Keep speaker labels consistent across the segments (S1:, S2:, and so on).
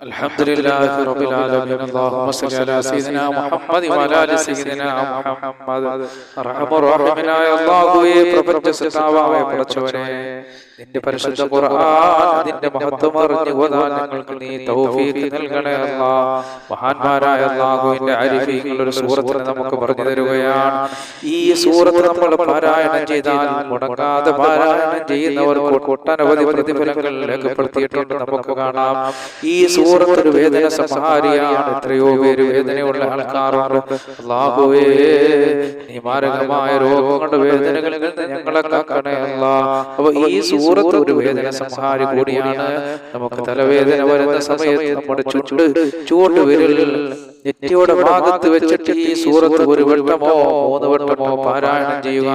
S1: الحمد لله رب العالمين اللهم صل على سيدنا محمد وعلى ال سيدنا محمد അർഹമ റഹീമനായ അല്ലാഹുവേ പ്രപഞ്ച സൃഷ്ടാവായ പടച്ചവനെ നിന്റെ പരിശുദ്ധ ഖുർആനിന്റെ മഹത്വം അറിഞ്ഞു ഓതാൻ ഞങ്ങൾക്ക് നീ തൗഫീഖ് നൽകണേ അല്ലാ. മഹാന്മാരായ അല്ലാഹുവിന്റെ അരിഫീങ്ങൾ ഒരു സൂറത്ത് നമുക്ക് പറഞ്ഞു തരുകയാണ്. ഈ സൂറത്ത് നമ്മൾ പാരായണം ചെയ്താൽ മുടങ്ങാതെ പാരായണം ചെയ്യുന്നവർ ഒട്ടനവധി പ്രതിഫലങ്ങൾ രേഖപ്പെടുത്തിയിട്ടുണ്ട് നമുക്ക് കാണാം. ഈ സൂറത്ത് ഒരു വേദന സംഹാരിയാണ്. എത്രയോ പേര് വേദനയുള്ള ആൾക്കാരുണ്ട്. അല്ലാഹുവേ നീ മാരകമായ രോഗങ്ങളുടെ വേദനകളിൽ ഞങ്ങളെ കാക്കണേ അല്ലാ. അപ്പൊ ഈ സൂറത്ത് ഒരു വേദന സംഹാരി കൂടിയാണ്. നമുക്ക് തലവേദന വരുന്ന സമയത്ത് നമ്മുടെ ചുണ്ട് ചുവട്ട് വിരൽ നെറ്റിയുടെ ഭാഗത്ത് വെച്ചിട്ട് ഈ സൂറത്ത് ഒരു വട്ടമോ മൂന്ന് വട്ടമോ പാരായണം ചെയ്യുക.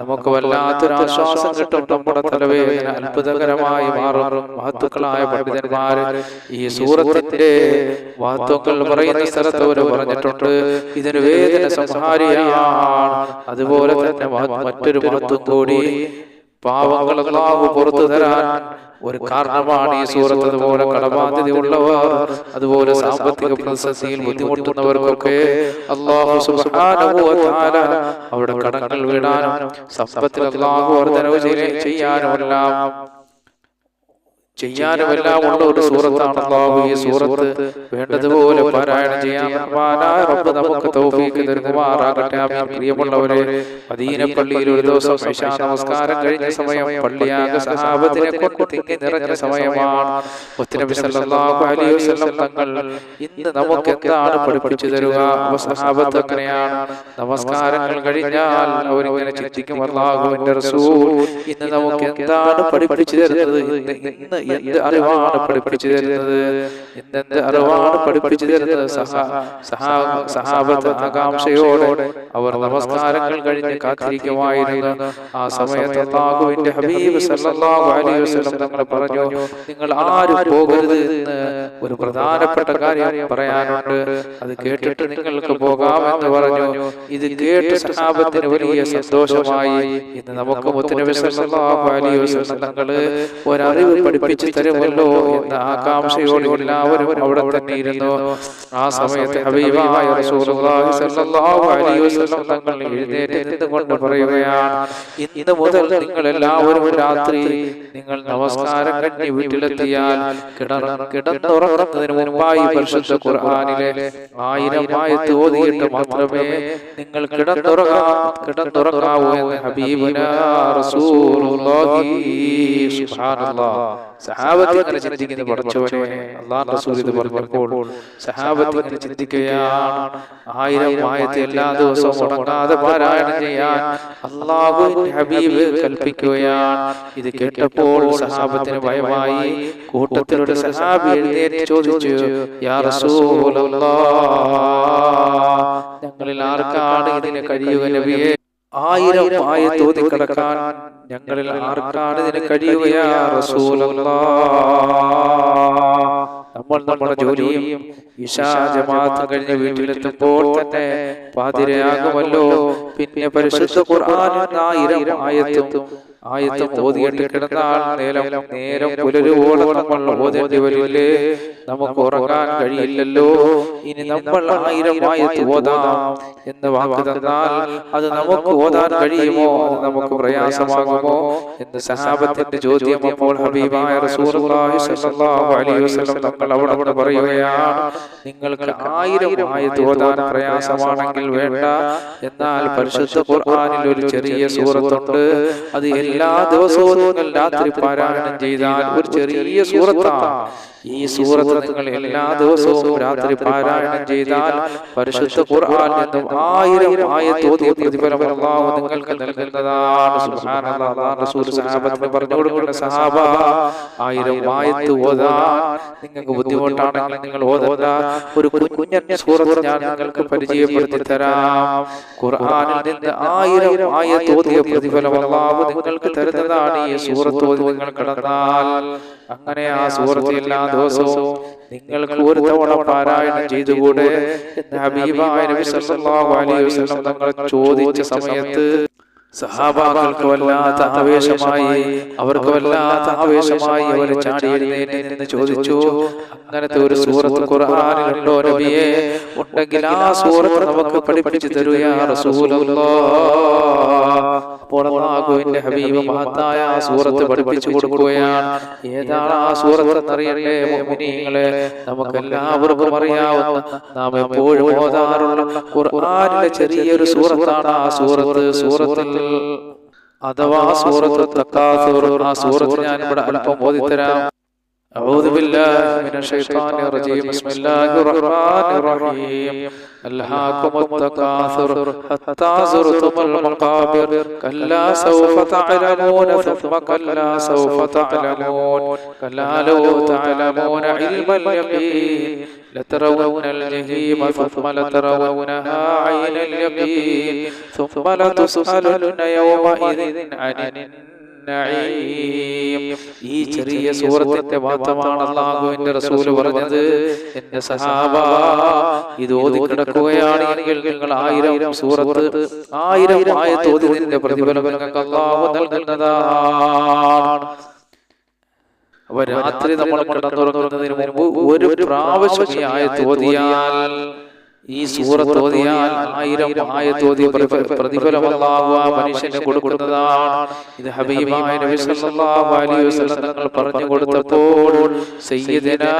S1: നമുക്ക് വല്ലാത്തൊരു ആശ്വാസം കിട്ടും. നമ്മുടെ തലവേദന അത്ഭുതകരമായി മാറും. മഹത്തുക്കളായ പണ്ഡിതന്മാർ ഈ സൂറത്തിന്റെ മഹത്വങ്ങൾ പറയുന്ന സ്ഥലത്ത് അവർ പറഞ്ഞിട്ടുണ്ട്. ഇതിന് വേദന സംഹാരിയാണ്. അതുപോലെ തന്നെ മറ്റൊരു മഹത്വം കൂടി പാവങ്ങൾ അള്ളാഹു പുറത്തു തരാൻ? ഒരു കാരണമാണ് ഈ സൂറത്ത്. അതുപോലെ കടബാധ്യത ഉള്ളവർ അതുപോലെ സാമ്പത്തിക പ്രതിസന്ധിയിൽ ബുദ്ധിമുട്ടുന്നവർക്കൊക്കെ അള്ളാഹു അവരുടെ കടങ്ങൾ വീടാനും സമ്പത്തിൽ അള്ളാഹു വർധനവ് ചെയ്യാനുമെല്ലാം ചെയ്യാനുമെല്ലാം ഉള്ള ഒരു സൂറത്താണ് അള്ളാഹു ഈ സൂറത്ത്. വേണ്ടതുപോലെ പാരായണം ചെയ്യാൻ റബ്ബ് നമുക്ക് തൗഫീഖ് നൽകുമാറാകട്ടെ ആമീൻ. പ്രിയമുള്ളവരെ മദീന പള്ളിയിൽ ഒരു ദിവസം ഇശാ നമസ്കാരം കഴിഞ്ഞ സമയം പള്ളിയാകെ സഹാബത്തിനെ കൊണ്ട് തിങ്ങി നിറഞ്ഞ സമയമാണ് മുത്തുനബി സല്ലല്ലാഹു അലൈഹി വസല്ലം തങ്ങൾ ഇന്ന് നമുക്ക് എന്താണ് പഠിപ്പിച്ചു തരുക? സഹാബത്ത് അങ്ങനെയാണ്. നമസ്കാരങ്ങൾ കഴിഞ്ഞാൽ അവരിങ്ങനെ ചിന്തിക്കും അള്ളാഹുവിന്റെ റസൂൽ ഇന്ന് നമുക്ക് എന്താണ് പഠിപ്പിച്ചു തരുന്നത്? ഇന്ന് എന്ത് അറിവാണ് പഠിപ്പിച്ചു തരുന്നത്? എന്തെന്ത് എന്ത് അറിവാണ് പഠിപ്പിച്ചു തരുന്നത്? സഹാ സഹാ സഹാബത്ത് ആകാംക്ഷയോടെ അവർ നമസ്കാരങ്ങൾ കഴിഞ്ഞ് കാത്തിരിക്കുമായിരുന്നു. ആ സമയത്ത് അള്ളാഹുവിന്റെ ഹബീബ് സല്ലല്ലാഹു അലൈഹി വസല്ലം തങ്ങൾ പറഞ്ഞു നിങ്ങൾ ആരും പോകരുത് എന്ന് ഒരു പ്രധാനപ്പെട്ട കാര്യം പറയാനുണ്ട്. അത് കേട്ടിട്ട് നിങ്ങൾക്ക് പോകാമെന്ന് പറഞ്ഞു. ഇത് കേട്ട് സഹാബത്തിന് വലിയ സന്തോഷമായി. ഇന്ന് നമുക്ക് മുത്തനബി സല്ലല്ലാഹു അലൈഹി വസല്ലം ഒരറിവ് പഠിപ്പിച്ചു തരുമല്ലോ എന്ന ആകാംക്ഷയോടെ എല്ലാവരും അവിടെ തന്നെ ഇരുന്നു. ആ സമയത്ത് ഹബീബായ റസൂലുള്ളാഹി സ്വല്ലല്ലാഹു അലൈഹി വസല്ലം തങ്ങൾ എഴുന്നേറ്റ് നിന്നുകൊണ്ട് പറയുകയാണ്? ഇന്ന് മുതൽ നിങ്ങൾ എല്ലാവരും രാത്രി നിങ്ങൾ നമസ്കാരം കഴിഞ്ഞ് വീട്ടിലെത്തിയാൽ കിടന്ന കിടന്നുറങ്ങുന്നതിന് മുമ്പായി പരിശുദ്ധ ഖുർആനിലെ ആയിരം തോതിയിട്ട് മാത്രമേ നിങ്ങൾ കിടന്നുറങ്ങാ. കിടന്നുറങ്ങാവൂ എന്ന് ഹബീബുന റസൂലുള്ളാഹി സുബ്ഹാനല്ലാഹ്. സഹാബത്ത് ഇങ്ങനെ ചിന്തിക്കുന്ന പഠിച്ചവനെ അള്ളാഹ് റസൂൽ ഇത് പറഞ്ഞപ്പോൾ സഹാബത്ത് ഇങ്ങനെ ചിന്തിക്കുകയാണ്. ആയിരം ആയത്ത് എല്ലാ ദിവസവും മുടങ്ങാതെ പാരായണം ചെയ്യാൻ അള്ളാഹു ഹബീബ് കൽപ്പിക്കുകയാണ്. ഇത് കേട്ടപ്പോൾ സഹാബത്തിന് ഭയമായി കൂട്ടത്തിലൊരു സഹാബി എഴുന്നേറ്റ് ചോദിച്ചു യാ റസൂലല്ലാഹ് ഞങ്ങളിൽ ആർക്കാണ് ഇതിന് കഴിയുക നബിയെ? ആയിരം ആയത്തോതി കിടക്കാൻ ഞങ്ങളിൽ ആർക്കാണ് ഇതിന് കഴിയുകയാ നമ്മൾ നമ്മുടെ ജോലിയും ഇഷാ ജമാഅത്ത് കഴിഞ്ഞ് വീട്ടിലെത്തുമ്പോൾ തന്നെ പാതിരയാകുമല്ലോ പിന്നെ പരിശുദ്ധ ഖുർആൻ ആയിരം ആയത്തും ആയത്തും ഓതിയിട്ട് കിടന്നാൽ നേരം നേരം പുലരുവോളം നമ്മൾ ഓതേണ്ടി വരില്ലേ? നമുക്ക് ഉറങ്ങാൻ കഴിയില്ലല്ലോ. ഇനി നമ്മൾ ആയിരം ആയത്ത് ഓതാം എന്ന് വാക്ക് തന്നാൽ അത് നമുക്ക് ഓതാൻ കഴിയുമോ? അത് നമുക്ക് പ്രയാസമാകുമോ? എന്ന് സഹാബത്തിന്റെ ചോദ്യം അപ്പോൾ ഹബീബായ റസൂലുള്ളാഹി സ്വല്ലല്ലാഹു അലൈഹി വസല്ലം തങ്ങൾ അവിടെ പറയുകയാണ് നിങ്ങൾക്ക് ആയിരം ആയത്ത് ഓതാൻ പ്രയാസമാണെങ്കിൽ വേണ്ട. എന്നാൽ പരിശുദ്ധ ഖുർആനിൽ ഒരു ചെറിയ സൂറത്തുണ്ട്. അത് എല്ലാ ദിവസവും നിങ്ങൾ രാത്രി പാരായണം ചെയ്താൽ ഒരു ചെറിയ സൂറത്താണ്. ഈ സൂറത്ത് എല്ലാ ദിവസവും രാത്രി പാരായണം ചെയ്താൽ പരിശുദ്ധ ഖുർആൻ നിന്നും ആയിരം ആയത്തോതിയ പ്രതിഫലം അല്ലാഹു നിങ്ങൾക്ക് നൽകുന്നതാണ്. സുബ്ഹാനല്ലാഹ് റസൂൽ സഹാബത്തിന് പറഞ്ഞു കൊടുക്കുന്ന സഹാബ ആയിരം ആയത്ത് ഓതാൻ നിങ്ങൾക്ക് ബുദ്ധിമുട്ടാണെങ്കിൽ നിങ്ങൾ ഓതാ ഒരു കുഞ്ഞൻ സൂറത്ത് ഞാൻ നിങ്ങൾക്ക് പരിചയപ്പെടുത്തി തരാം. ഖുർആനിൽ നിന്ന് ആയിരം ആയത്തോതിയ പ്രതിഫലം അല്ലാഹു നിങ്ങൾക്ക് തരുന്നതാണ് ഈ സൂറത്ത് ഓതി നിങ്ങൾ കടന്നാൽ. അങ്ങനെ ആ സൂറത്ത് എല്ലാ ദിവസവും നിങ്ങൾക്ക് ഒരു തവണ പാരായണം ചെയ്തുകൂടെ? ഹബീബായ നബി സല്ലല്ലാഹു അലൈഹി വസല്ലം തങ്ങൾ ചോദിച്ച സമയത്ത് സഹാബാക്കൾക്ക് വല്ലാത്ത ആവേശമായി അവർക്ക് വല്ലാത്ത ആവേശമായി അവർ ചാടി എഴുന്നേറ്റ് നിന്ന് ചോദിച്ചു. അങ്ങനത്തെ ഒരു സൂറത്ത് ഖുർആാനിലുണ്ടോ നബിയെ? ഉണ്ടെങ്കിൽ ആ സൂറത്ത് നമുക്ക് പഠിപ്പിച്ചു തരൂ യാ റസൂലല്ലാഹ് ഹബീബ് മഹത്തായ ആ സൂറത്ത് പഠിപ്പിച്ചു കൊടുക്കുകയാണ്. ഏതാണ് ആ സൂറത്ത് എന്നറിയണ്ടേ മുഅ്മിനീങ്ങളെ? നമുക്ക് എല്ലാവർക്കും അറിയാവുന്ന നാം എപ്പോഴും ഓതാറുള്ള ഖുർആനിലെ ചെറിയൊരു സൂറത്താണ് ആ സൂറത്ത്. സൂറത്തിൽ അഥവാ സൂറത്ത് തക്കാസുർ ആ സൂറത്ത് ഞാൻ ഇവിടെ അല്പം ഓതിത്തരാം أعوذ بالله من الشيطان الرجيم بسم الله الرحمن الرحيم ألهاكم التكاثر حتى زرتم المقابر كلا سوف تعلمون ثم كلا سوف تعلمون كلا لو تعلمون علم اليقين لترون الجحيم ثم لترونها عين اليقين ثم لتسألن يومئذ عن നഈം. ഈ ചെറിയ സൂറത്തിന്റെ മാത്രമാണ് അള്ളാഹുവിന്റെ റസൂല് പറഞ്ഞത് എന്റെ സഹാബ ഇത് ഓതി കിടക്കുകയാണ് എങ്കിൽ നിങ്ങൾ ആയിരം സൂറത്ത് ആയിരം ആയത്ത് ഓതിയതിന്റെ പ്രതിഫലം നിങ്ങൾക്ക് അള്ളാഹു നൽകുന്നതാണ് അപ്പൊ രാത്രി നമ്മൾ കിടന്നുറങ്ങുന്നതിന് മുമ്പ് ഒരു പ്രാവശ്യം ഈ ആയത്ത് ഓതിയാൽ ഈ സൂറത്ത് ഓതിയാൽ ആയിരം ആയത്ത് ഓതിയ പ്രതിഫലം അല്ലാഹു മനുഷ്യന് കൊടുക്കുന്നതാണ്. ഇത് ഹബീബായ നബി സല്ലല്ലാഹു അലൈഹി വസല്ലം തങ്ങൾ പറഞ്ഞു കൊടുത്തപ്പോൾ സയ്യിദനാ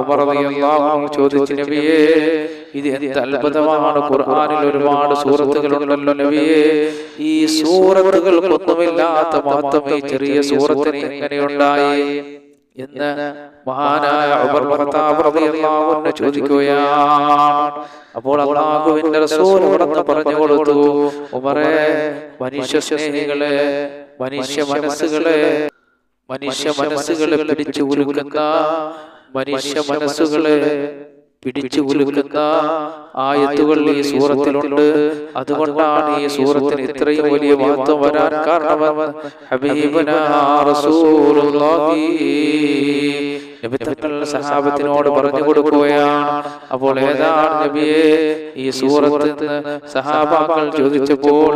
S1: ഉമർ റളിയല്ലാഹു അൻഹു ചോദിച്ചു നബിയേ ഇത് എന്ത് അത്ഭുതമാണ്. ഖുർആനിൽ ഒരുപാട് സൂറത്തുകളുണ്ടല്ലോ നബിയേ. ഈ സൂറത്തുകൾക്കൊന്നുമില്ലാത്ത മഹത്വം ഈ ചെറിയ സൂറത്തിന് എങ്ങനെയുണ്ടായി എന്ന് മഹാനായ ഉമർ ചോദിക്കുകയാണ്. അപ്പോൾ അള്ളാഹുവിന്റെ റസൂൽ ഉടന്ന് പറഞ്ഞു കൊടുത്തു. ഉമറെ മനുഷ്യ സ്നേഹികളെ മനുഷ്യ മനസ്സുകളെ മനുഷ്യ മനസ്സുകളെ പിടിച്ചു ഉലുക്കുന്ന മനുഷ്യ മനസ്സുകളെ പിടിച്ചു കുലുക്കുന്ന ആയത്തുകൾ ഈ സൂറത്തിലുണ്ട്. അതുകൊണ്ടാണ് ഈ സൂറത്തിന് ഇത്രയും വലിയ മഹത്വം വരാൻ കാരണം ഹബീബന റസൂലുള്ളാഹി. സഹാബത്തിനോട് പറഞ്ഞു കൊടുക്കുകയാണ്. അപ്പോൾ ഏതാണ് നബിയെ? ഈ സൂറത്ത് സഹാബാക്കൾ ചോദിച്ചപ്പോൾ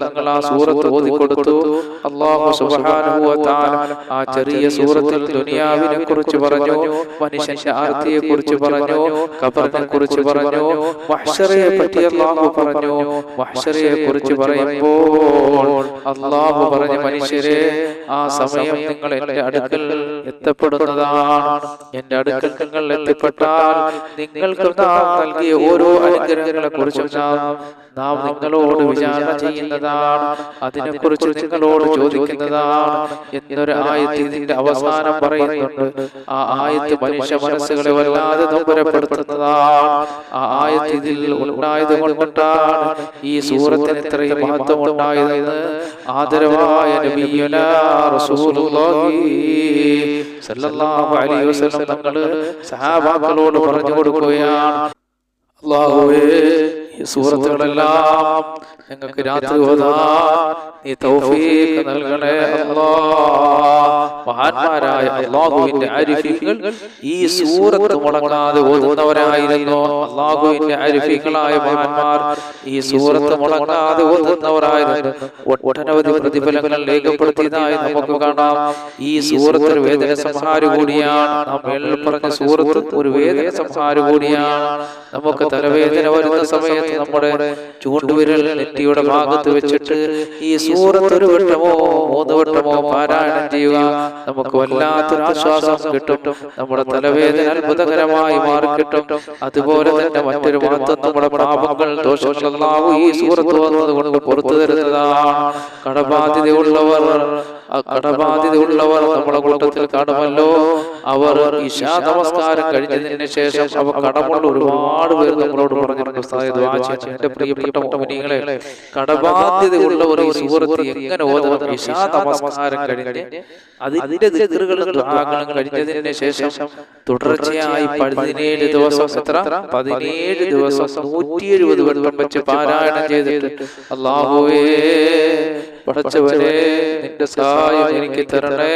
S1: തങ്ങൾ ആ സൂറത്ത് ഓതിക്കൊടുത്തു ആ ചെറിയ സൂറത്തിൽ ദുനിയാവിനെ കുറിച്ച് പറഞ്ഞു മനുഷ്യന്റെ ആർത്തിയെ കുറിച്ച് പറഞ്ഞു കബറിനെ കുറിച്ച് പറഞ്ഞു പറ്റി പറഞ്ഞു കുറിച്ച് പറയുമ്പോൾ അല്ലാഹു പറഞ്ഞ മനുഷ്യരെ ആ സമയം നിങ്ങൾ എന്റെ അടുക്കൽ എത്തപ്പെടുന്നതാണ്. എന്റെ അടുക്കൽ നിങ്ങൾ എത്തിപ്പെട്ടാൽ നിങ്ങൾക്ക് നൽകിയ ഓരോ അനുഗ്രഹങ്ങളെ കുറിച്ചും നാം നിങ്ങളോട് വിചാരണ ചെയ്യുന്നതാണ്. അതിനെക്കുറിച്ച് നിങ്ങളോട് ചോദിക്കുന്നതാണ്. എന്നൊരു ആയത്തിന്റെ അവസാനം പറയുന്നുണ്ട്. ആ ആയത്ത് മനുഷ്യ മനസ്സുകളെ വല്ലാതെ നൊമ്പരപ്പെടുത്തുന്നതാണ്. ആ ആയത്തിൽ ഉണ്ടായത് കൊണ്ടാണ് ഈ സൂറത്തിന് ഇത്രയും മഹത്വം ഉണ്ടായതെന്ന് ആദരവായ നബിയുനാ റസൂലുള്ളാഹി സല്ലല്ലാഹു അലൈഹി വസല്ലം തങ്ങൾ സഹാബാക്കളോട് പറഞ്ഞു കൊടുക്കുകയാണ്. അല്ലാഹുവേ ഈ സൂറത്തുകളെല്ലാം നിങ്ങൾക്ക് രാത്രി നീ തൗഫീഖ് നൽകണേ മഹാന്മാരായ അള്ളാഹുവിന്റെ ആരിഫികൾ ഈ സൂറത്ത് മുടങ്ങാതെ ഓതുന്നവരായിരുന്നു. അള്ളാഹുവിന്റെ ആരിഫികളായ മഹാന്മാർ ഈ സൂറത്ത് മുടങ്ങാതെ ഓതുന്നവരായിരുന്നു. ഒട്ടനവധി പ്രതിഫലങ്ങൾ രേഖപ്പെടുത്തിയതായി നമുക്ക് കാണാം. ഈ സൂറത്ത് ഒരു വേദന സംഹാരം കൂടിയാണ്. നാം മേളിൽ പറഞ്ഞ സൂറത്ത് ഒരു വേദന സംഹാരം കൂടിയാണ്. നമുക്ക് തലവേദന വരുന്ന സമയത്ത് നമ്മുടെ ചൂണ്ടുവിരൽ നെറ്റിയുടെ ഭാഗത്ത് വെച്ചിട്ട് ഈ സൂറത്ത് ഒരു വട്ടമോ മൂന്ന് വട്ടമോ പാരായണം ചെയ്യുക. നമുക്ക് വല്ലാത്തൊരു ആശ്വാസം കിട്ടും. നമ്മുടെ തലവേദന അത്ഭുതകരമായി മാറി കിട്ടും. അതുപോലെ തന്നെ മറ്റൊരു മഹത്വം നമ്മുടെ പാപങ്ങൾ ദോഷങ്ങളാവും ഈ സൂറത്ത് വന്നത് കൊണ്ട് പുറത്തു തരുന്നതാണ്. കടബാധ്യതയുള്ളവർ കടബാധ്യതയുള്ളവർ നമ്മുടെ കൂട്ടത്തിൽ കാണുമല്ലോ. അവർ ഇശാ നമസ്കാരം കഴിഞ്ഞതിന് ശേഷം അവ കടമുള്ള ഒരുപാട് പേർ നമ്മളോട് പറഞ്ഞിട്ടുണ്ട്. എന്റെ പ്രിയപ്പെട്ട മുഅ്മിനീങ്ങളെ കടബാധ്യതയുള്ളവർ ഈ സൂറത്ത് എങ്ങനെ ഓതണം ഇശാ നമസ്കാരം കഴിഞ്ഞ് അതിന്റെ ദുആകളും കഴിഞ്ഞതിന് ശേഷം തുടർച്ചയായി പതിനേഴ് ദിവസം എത്ര? പതിനേഴ് ദിവസം നൂറ്റി എഴുപത് വെള്ളം വെച്ച് പാരായണം ചെയ്തിട്ട് അള്ളാഹുവേ പഠിച്ചവരെ നിന്റെ സഹായം എനിക്ക് തരണേ.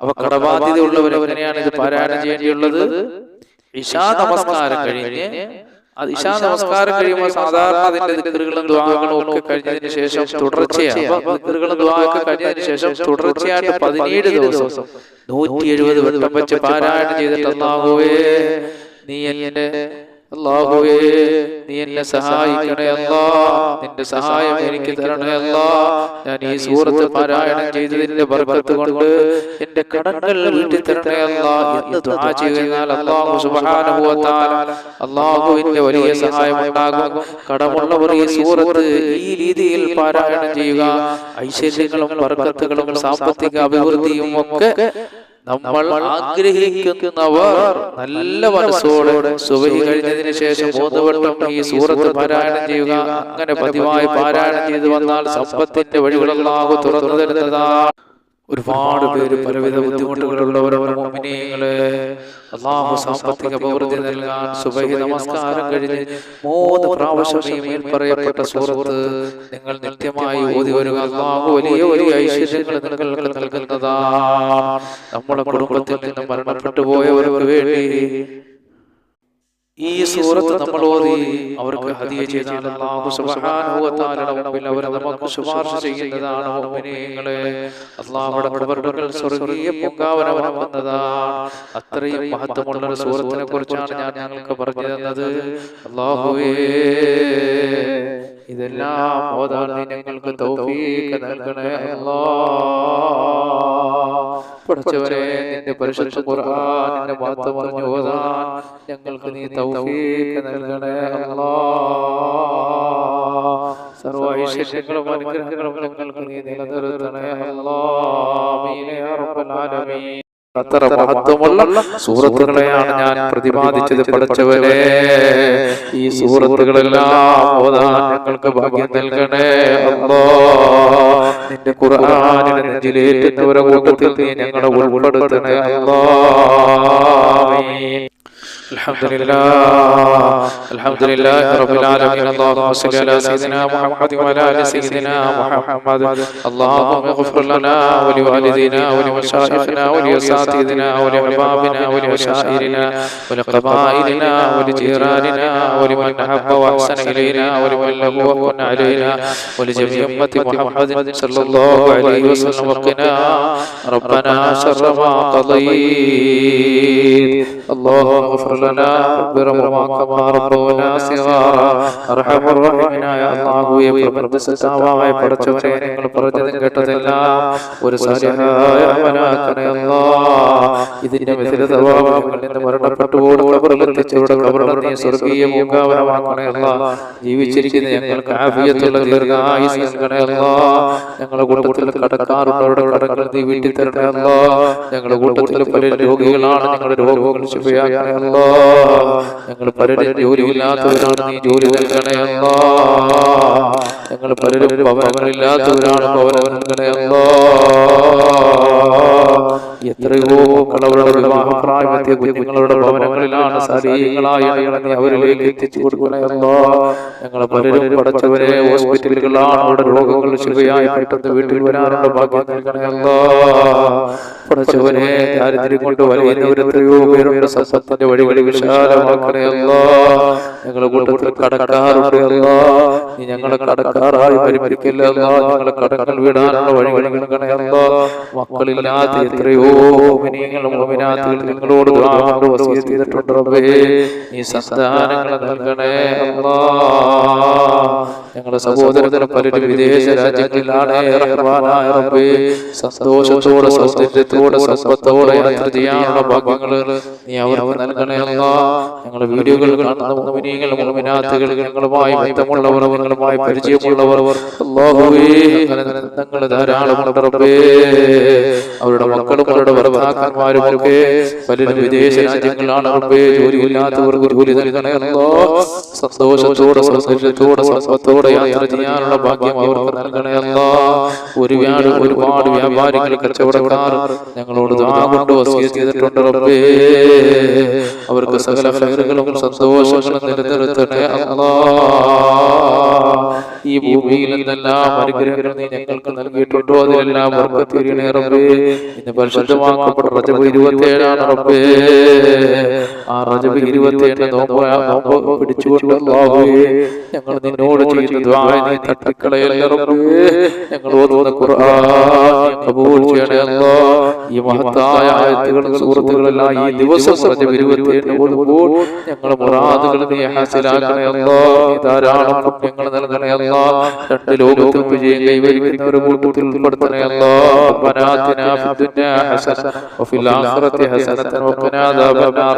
S1: അവ കടബാധ്യതയുള്ളവർ എങ്ങനെയാണ് ഇത് പാരായണം ചെയ്യേണ്ടിയുള്ളത് ഇഷാ നമസ്കാരം കഴിഞ്ഞ് അത് ഇഷാ നമസ്കാരം കഴിയുമ്പോൾ സാധാരണ അതിന്റെ ദിക്കറുകളും ദ്വാകളും ഒക്കെ കഴിഞ്ഞതിന് ശേഷം തുടർച്ചയാണ് അപ്പൊ ദിക്കറുകളും കഴിഞ്ഞതിന് ശേഷം തുടർച്ചയായിട്ട് പതിനേഴ് ദിവസം നൂറ്റി എഴുപത് വെള്ളം വെച്ച് പാരായണം ചെയ്തിട്ട് നീ എന്നെ അല്ലാഹുവേ നീ എന്നെ സഹായിക്കണേ അല്ലാ. നിന്റെ സഹായം എനിക്ക് തരണേ അല്ലാ. ഞാൻ ഈ സൂറത്ത് പാരായണം ചെയ്തതിന്റെ ബർക്കത്ത് കൊണ്ട് എന്റെ കടങ്ങൾ വീട്ടിൽ തരണേ അല്ലാ എന്ന് ദുആ ചെയ്യുന്നാൽ അല്ലാഹു സുബ്ഹാനഹു വ തആല അല്ലാഹുവിന്റെ വലിയ സഹായം ഉണ്ടാകും. കടമുള്ളവർ ഈ സൂറത്ത് ഈ രീതിയിൽ പാരായണം ചെയ്യുക. ഐശ്വര്യങ്ങളും ബർക്കത്തുകളും സാമ്പത്തിക അഭിവൃദ്ധിയും ഒക്കെ നമ്മൾ ആഗ്രഹിക്കുന്നവർ നല്ല മനസ്സോടെ സുബഹി കഴിഞ്ഞതിന് ശേഷം മൂന്ന് വട്ടം ഈ സൂറത്ത് പാരായണം ചെയ്യുക. അങ്ങനെ പതിവായി പാരായണം ചെയ്തു വന്നാൽ സമ്പത്തിന്റെ വഴികളെല്ലാം തുറന്നു തരുന്നതാണ്. ഒരുപാട് പേര് പലവിധ ബുദ്ധിമുട്ടുകളുള്ളവരവർ മോമിനിയങ്ങൾ. അള്ളാഹു സാമ്പത്തിക അഭിവൃദ്ധി നൽകാൻ സുബഹി നമസ്കാരം കഴിഞ്ഞ് മൂന്ന് പ്രാവശ്യം ഈ പറയപ്പെട്ട സൂറത്ത് നിങ്ങൾ നിത്യമായി ഓതി വരിക. അള്ളാഹു വലിയ വലിയ ഐശ്വര്യങ്ങൾ നിങ്ങൾക്ക് നൽകുന്നതാണ്. നമ്മുടെ കുടുംബത്തിൽ നിന്ന് മരണപ്പെട്ടു പോയവർക്ക് വേണ്ടി ഈ സൂറത്ത് നമ്മൾ ഓതി അവർക്ക് ഹദിയ ചെയ്താൽ അല്ലാഹു സുബ്ഹാനഹു വ മുമ്പിൽ നമുക്ക് ശുപാർശ ചെയ്യുന്നതാണ് മുഅ്മിനീങ്ങളെ. അല്ലാഹുവിന്റെ കബറുകൾ സ്വർഗീയ പൂങ്കാവനമാകുന്നതാണ് അത്രയും മഹത്വമുള്ള ഒരു സൂറത്തിനെ കുറിച്ചാണ് ഞാൻ ഞങ്ങൾക്ക് പറഞ്ഞു തന്നത്. അല്ലാഹുവേ ഇതെല്ലാം ഓതാൻ ഞങ്ങൾക്ക് തൗഫീഖ് നൽകണേ അല്ലാ പഠിച്ചവരെ നിന്റെ പരിശുദ്ധ ഖുർആൻ നിന്റെ മാത്രം പറഞ്ഞു ഓതാൻ ഞങ്ങൾക്ക് നീ തൗഫീഖ് നൽകണേ അല്ലാ. സർവ ഐശ്വര്യങ്ങളും അനുഗ്രഹങ്ങളും ഞങ്ങൾക്ക് നീ നിലനിർത്തണേ അല്ലാ. ആമീൻ യാ റബ്ബൽ ആലമീൻ. അത്ര മഹത്വമുള്ള സൂറത്തുകളെയാണ് ഞാൻ പ്രതിപാദിച്ചത് പഠിച്ചവരെ. ഈ സൂറത്തുകളെല്ലാം ഞങ്ങൾക്ക് ഭാഗ്യം നൽകണേ അല്ലാ. നിന്റെ ഖുർആനിനെ നെഞ്ചിലേറ്റുന്നവരെ കൂട്ടത്തിൽ നീ ഞങ്ങളെ ഉൾപ്പെടുത്തണേ. അല്ലാഹുവേ ആമീൻ. الحمد لله. الحمد لله رب العالمين. اللهم صل على سيدنا محمد وعلى آل سيدنا محمد. اللهم اغفر لنا ولوالدينا ولمشايخنا ولاساتذتنا ولأحبابنا ولعشائرنا ولقبائلنا ولجيراننا ولمن أحب وأحسن إلينا ولمن له وكن علينا. ولجميع أمة محمد صلى الله عليه وسلم وقنا. ربنا شر ما قضيت. اللهم اغفر لنا برحمة كما ربنا صغارا ارحم الراحمين يا الله യെ പ്രപഞ്ചസത്താവായ പടച്ചവനെ നിങ്ങൾ പറഞ്ഞതും കേട്ടതെല്ലാം ഒരു സാലിഹായ അമലാക്കണേ അല്ലാ ഇതിന്റെ മിഥിലതവാങ്ങൾ നിന്ന് മരണപ്പെട്ടു കബറിലെത്തിച്ചവരുടെ കബറിനെ നീ സ്വർഗീയ മൂകാവനമാക്കണേ അല്ലാ ജീവിച്ചിരിക്കുന്ന ഞങ്ങൾക്ക് ആഫിയത്തുള്ള ദീർഘായുസ് നൽകണേ അല്ലാ ഞങ്ങളുടെ കൂട്ടത്തിൽ കടക്കാറുള്ളവരുടെ കടങ്ങൾ നീ വീട്ടിൽ തരണേ അല്ലാ ഞങ്ങളുടെ കൂട്ടത്തിൽ പല രോഗികളാണ് ഞങ്ങളുടെ രോഗങ്ങൾ ശുഭയാക്കണേ അല്ലാ ഞങ്ങൾ പലരും ജോലിയില്ലാത്തവരാണ് നീ ജോലി നൽകണേ അല്ലാ. ഞങ്ങൾ പലരും ഭവനങ്ങളില്ലാത്തവരാണ് ഭവനം നൽകണേ എത്രയോ കളവരുടെ വിവാഹപ്രായമെത്തിയ കുഞ്ഞുങ്ങളുടെ ഭവനങ്ങളിലാണ് സരീയങ്ങളായ ഇറങ്ങി അവരിലേക്ക് എത്തിച്ചു കൊടുക്കണമല്ലോ ഞങ്ങൾ പലരും പടച്ചവരെ ഹോസ്പിറ്റലുകളാണ് അവിടെ രോഗങ്ങൾ ശിവയായി പെട്ടെന്ന് വീട്ടിൽ വരാനുള്ള ഭാഗ്യം നൽകണമല്ലോ ദാരിദ്ര്യം കൊണ്ട് ഞങ്ങളെ കൂട്ടത്തിൽ കടക്കാറുണ്ട് അല്ലോ. നീ ഞങ്ങളെ കടക്കാറായി പരിമരിക്കില്ല ഞങ്ങളെ കടങ്ങൾ വിടാനുള്ള വഴികൾ നൽകണമല്ലോ മക്കളില്ലാത്ത എത്രയോ നിങ്ങളോട് വസീയത്ത് ചെയ്തിട്ടുണ്ട് നീ സന്താനങ്ങളെ നൽകണേ അല്ലാ. ഞങ്ങളുടെ സഹോദരത്തിന് പലരും വിദേശ രാജ്യങ്ങളിലാണ് സന്തോഷത്തോടെ റബ്ബേ സന്തോഷത്തോടെ സൗന്ദര്യത്തോടെ സമ്പത്തോടെ യാത്ര ചെയ്യാനുള്ള ഭാഗ്യങ്ങൾ നീ അവർക്ക് നൽകണേ അല്ലാ. ഞങ്ങളുടെ വീഡിയോകൾ കാണുന്ന മോമിനിയങ്ങൾ മോമിനാത്തുകൾ ഞങ്ങളുമായി ബന്ധമുള്ളവർ ഞങ്ങളുമായി പരിചയമുള്ളവർ. ഞങ്ങൾ ധാരാളം റബ്ബേ. അവരുടെ മക്കളും അവരുടെ ഭർത്താക്കന്മാരും ഒക്കെ പലരും വിദേശ രാജ്യങ്ങളിലാണ് റബ്ബേ. ജോലിയില്ലാത്തവർക്ക് ജോലി നൽകണമല്ലോ സന്തോഷത്തോടെ സൗന്ദര്യത്തോടെ സമ്പത്തോടെ യാത്ര ചെയ്യാനുള്ള ഭാഗ്യം അവർക്ക് നൽകണമല്ലോ ഒരുപാട് ഒരുപാട് വ്യാപാരികൾ കച്ചവടക്കാർ ഞങ്ങളോട് കൊണ്ട് വസീയത്ത് ചെയ്തിട്ടുണ്ട് റബ്ബേ. അവർക്ക് സകല ഫലങ്ങളും സന്തോഷങ്ങളും നിലനിർത്തണേ അല്ലാ. ഈ ഭൂമിയിൽ നിന്നെല്ലാം അനുഗ്രഹങ്ങൾ നീ ഞങ്ങൾക്ക് നൽകിയിട്ടുണ്ടോ? അതിലെല്ലാം വർക്കത്തിരിയണേ റബ്ബേ. ഇന്ന് പരിശുദ്ധമാക്കപ്പെട്ട ഇരുപത്തിയേഴാണ് റബ്ബേ. ആ റജബ് ഇരുപത്തിയേഴ് നോമ്പ് നോമ്പ് പിടിച്ചുകൊണ്ട് അല്ലാഹുവേ ഞങ്ങൾ നിന്നോട് ചെയ്യുന്ന ദുആ നീ തട്ടിക്കളയല്ലേ റബ്ബേ ഞങ്ങൾ ഓതുന്ന ഖുർആൻ കബൂൽ ചെയ്യണേ അല്ലാ ഈ മഹത്തായ ആയത്തുകളും സൂറത്തുകളെല്ലാം ഈ ദിവസം റജബ് ഇരുപത്തിയേഴ് ഓതുമ്പോൾ ഞങ്ങളുടെ മുറാദുകൾ നീ ഹാസിലാക്കണേ അല്ലാ നീ ധാരാളം പുണ്യങ്ങൾ നൽകണേ അല്ലാ രണ്ട് ലോകത്തും വിജയം കൈവരിക്കുന്ന ഒരു കൂട്ടത്തിൽ ഉൾപ്പെടുത്തണേ അല്ലാ ربنا آتنا في الدنيا حسنة وفي الآخرة حسنة وقنا عذاب النار